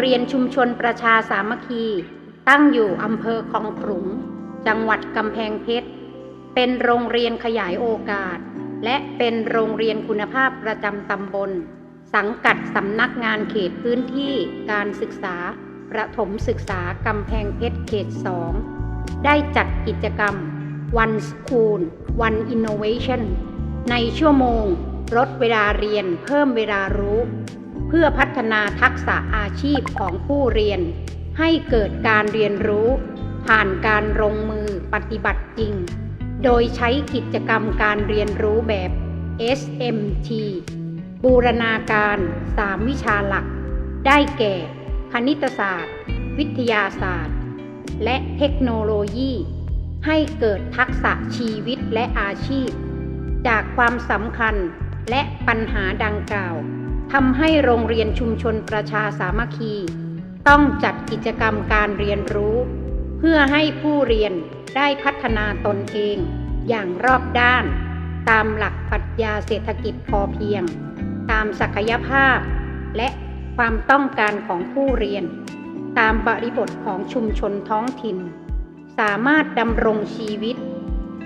เรียนชุมชนประชาสามัคคี ตั้งอยู่อำเภอคลองขลุง จังหวัดกำแพงเพชร เป็นโรงเรียนขยายโอกาส และเป็นโรงเรียนคุณภาพประจำตำบล สังกัดสำนักงานเขตพื้นที่การศึกษา ประถมศึกษากำแพงเพชรเขต 2 ได้จัดกิจกรรม One School One Innovation ในชั่วโมงลดเวลาเรียนเพิ่มเวลารู้ เพื่อพัฒนาทักษะอาชีพของผู้เรียน ให้เกิดการเรียนรู้ ผ่านการลงมือปฏิบัติจริง โดยใช้กิจกรรมการเรียนรู้แบบ SMT บูรณาการ 3 วิชาหลัก ได้แก่ คณิตศาสตร์ วิทยาศาสตร์ และเทคโนโลยี ให้เกิดทักษะชีวิตและอาชีพ จากความสำคัญและปัญหาดังกล่าว ทำให้โรงเรียนชุมชนประชาสามัคคี ต้องจัดกิจกรรมการเรียนรู้ เพื่อให้ผู้เรียนได้พัฒนาตนเองอย่างรอบด้าน ตามหลักปรัชญาเศรษฐกิจพอเพียง ตามศักยภาพ และความต้องการของผู้เรียน ตามบริบทของชุมชนท้องถิ่น สามารถดำรงชีวิต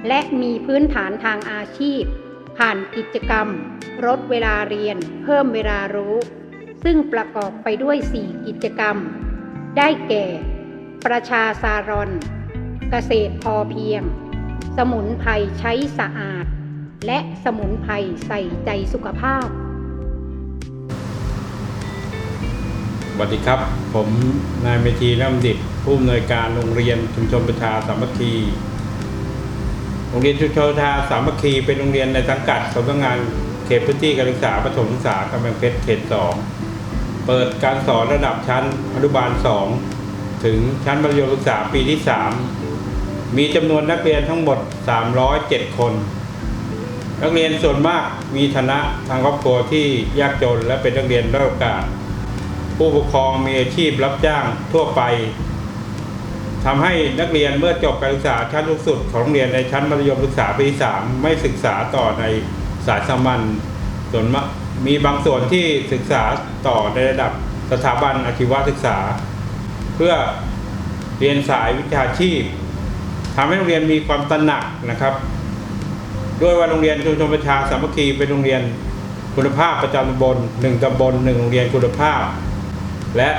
และมีพื้นฐานทางอาชีพ ผ่านกิจกรรม ลดเวลาเรียน เพิ่มเวลารู้ ซึ่งประกอบไปด้วย 4 กิจกรรม ได้แก่ ประชาสารอน เกษตรพอเพียง สมุนไพรใช้สะอาด และสมุนไพรใส่ใจสุขภาพสวัสดีครับ ผมนายเมธีน้ำดิบผู้อำนวยการโรงเรียนชุมชนประชาสามัคคี รงเรียนชุมชนประชาสามัคคีเป็นโรงเรียนในสังกัดสำนักงานเขตพื้นที่การศึกษาประถมศึกษากำแพงเพชรเขตสองเปิดการสอนระดับชั้นอนุบาลสองถึงชั้นมัธยมศึกษาปีที่สามมีจำนวนนักเรียนทั้งหมด 307 คน นักเรียนส่วนมากมีฐานะทางครอบครัวที่ยากจนและเป็นนักเรียนด้อยโอกาส ผู้ปกครองมีอาชีพรับจ้างทั่วไป ทำให้นักเรียนเมื่อจบการศึกษาชั้นสูงสุดของโรงเรียนในชั้นมัธยมศึกษาปีที่สามไม่ศึกษาต่อในสายสามัญส่วนม,มีบางส่วนที่ศึกษาต่อในระดับสถาบันอาชีวศึกษา เพื่อเรียนสายวิชาชีพทำให้โรงเรียนมีความตระหนักนะครับ ด้วยว่าโรงเรียนชุมชนประชาสามัคคีเป็นโรงเรียนคุณภาพประจำตำบลหนึ่งตำบลหนึ่งโรงเรียนคุณภาพ และ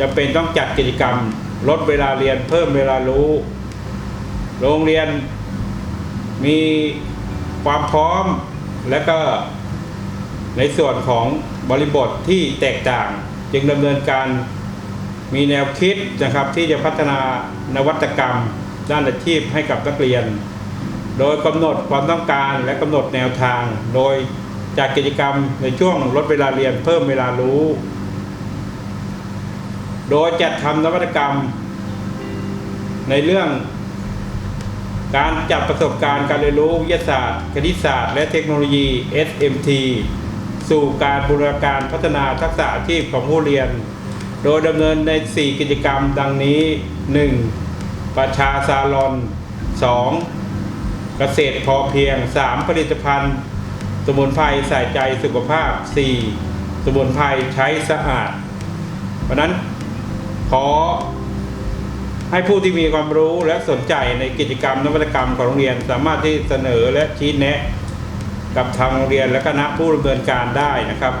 จะเป็นต้องจัดกิจกรรม ลดเวลาเรียนเพิ่มเวลารู้ โรงเรียนมีความพร้อมและก็ในส่วนของบริบทที่แตกต่าง จึงดำเนินการมีแนวคิดนะครับที่จะพัฒนานวัตกรรม ด้านอาชีพให้กับนักเรียน โดยกำหนดความต้องการและกำหนดแนวทาง โดยจัดกิจกรรมในช่วงลดเวลาเรียนเพิ่มเวลารู้ โดยจัดทำนวัตกรรม ในเรื่อง การจัดประสบการณ์การเรียนรู้วิทยาศาสตร์ คณิตศาสตร์ และเทคโนโลยี SMT สู่การบูรณาการพัฒนาทักษะอาชีพของผู้เรียน โดยดำเนินใน 4 กิจกรรมดังนี้ 1. ประชาซาลอน 2. เกษตรพอเพียง 3. ผลิตภัณฑ์ สมุนไพรใส่ใจสุขภาพ 4. สมุนไพรใช้สะอาด เพราะนั้น ขอให้ผู้ที่มีความรู้และสนใจในกิจกรรมนวัตกรรมของโรงเรียน สามารถที่เสนอและชี้แนะ กับทางโรงเรียนและคณะผู้ดำเนินการได้นะครับ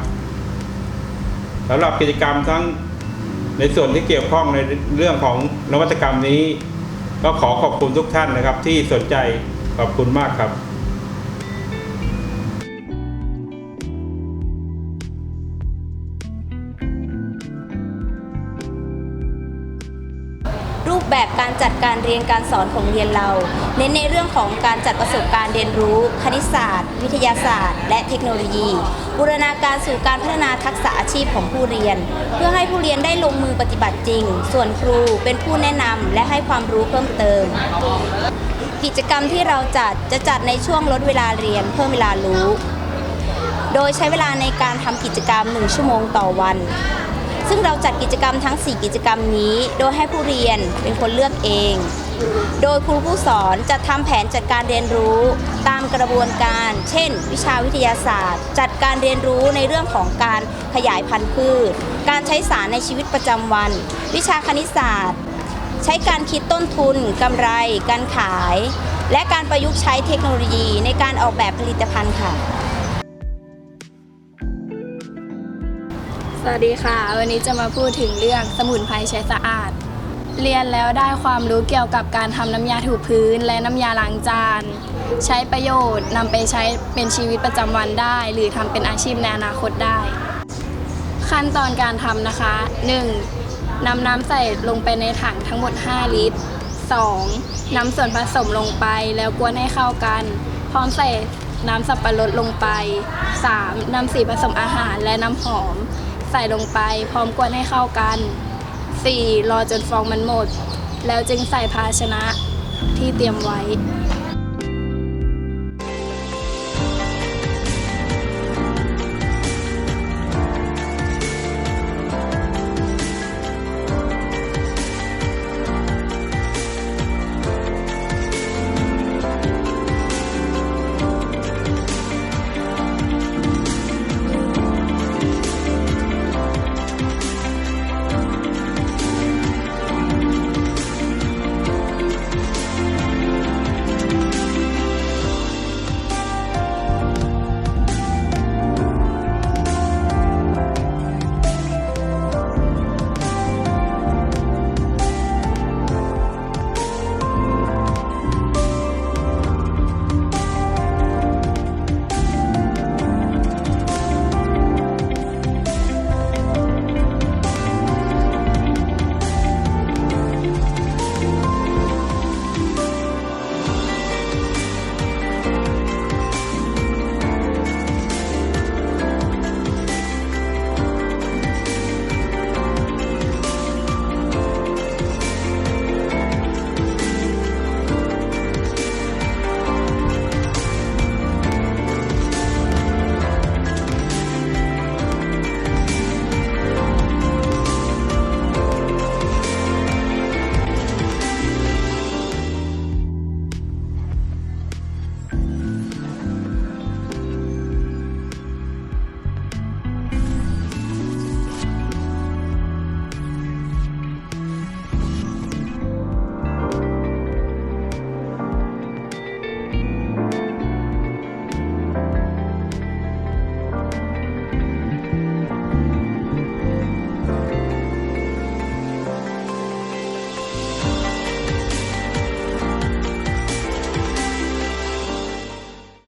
สำหรับกิจกรรมทั้งในส่วนที่เกี่ยวข้องในเรื่องของนวัตกรรมนี้ ก็ขอขอบคุณทุกท่านนะครับที่สนใจขอบคุณมากครับ ปแบบการจัดการเรียนการสอนของเรียนเรา เน้นในเรื่องของการจัดประสบการณ์เรียนรู้ คณิตศาสตร์ วิทยาศาสตร์ และเทคโนโลยี บูรณาการสู่การพัฒนาทักษะอาชีพของผู้เรียน เพื่อให้ผู้เรียนได้ลงมือปฏิบัติจริง ส่วนครูเป็นผู้แนะนำและให้ความรู้เพิ่มเติม กิจกรรมที่เราจัดจะจัดในช่วงลดเวลาเรียนเพิ่มเวลารู้ โดยใช้เวลาในการทำกิจกรรม 1 ชั่วโมงต่อวัน ซึ่งเราจัดกิจกรรมทั้ง 4 กิจกรรมนี้ โดยให้ผู้เรียนเป็นคนเลือกเอง โดยครูผู้สอนจะทำแผนจัดการเรียนรู้ตามกระบวนการ เช่น วิชาวิทยาศาสตร์ จัดการเรียนรู้ในเรื่องของการขยายพันธุ์พืช การใช้สารในชีวิตประจำวัน วิชาคณิตศาสตร์ ใช้การคิดต้นทุนกำไร การขาย และการประยุกต์ใช้เทคโนโลยีในการออกแบบผลิตภัณฑ์ค่ะ สวัสดีค่ะ วันนี้จะมาพูดถึงเรื่องสมุนไพรใช้สะอาด เรียนแล้วได้ความรู้เกี่ยวกับการทำน้ำยาถูพื้นและน้ำยาล้างจาน ใช้ประโยชน์นำไปใช้เป็นชีวิตประจำวันได้ หรือทำเป็นอาชีพในอนาคตได้ ขั้นตอนการทำนะคะ 1. นำน้ำใส่ลงไปในถังทั้งหมด 5 ลิตร 2. นำส่วนผสมลงไปแล้วกวนให้เข้ากัน พร้อมใส่น้ำสับปะรดลงไป 3. นำสีผสมอาหารและน้ำหอม ใส่ลงไป พร้อมกวนให้เข้ากัน 4. รอจนฟองมันหมด แล้วจึงใส่ภาชนะที่เตรียมไว้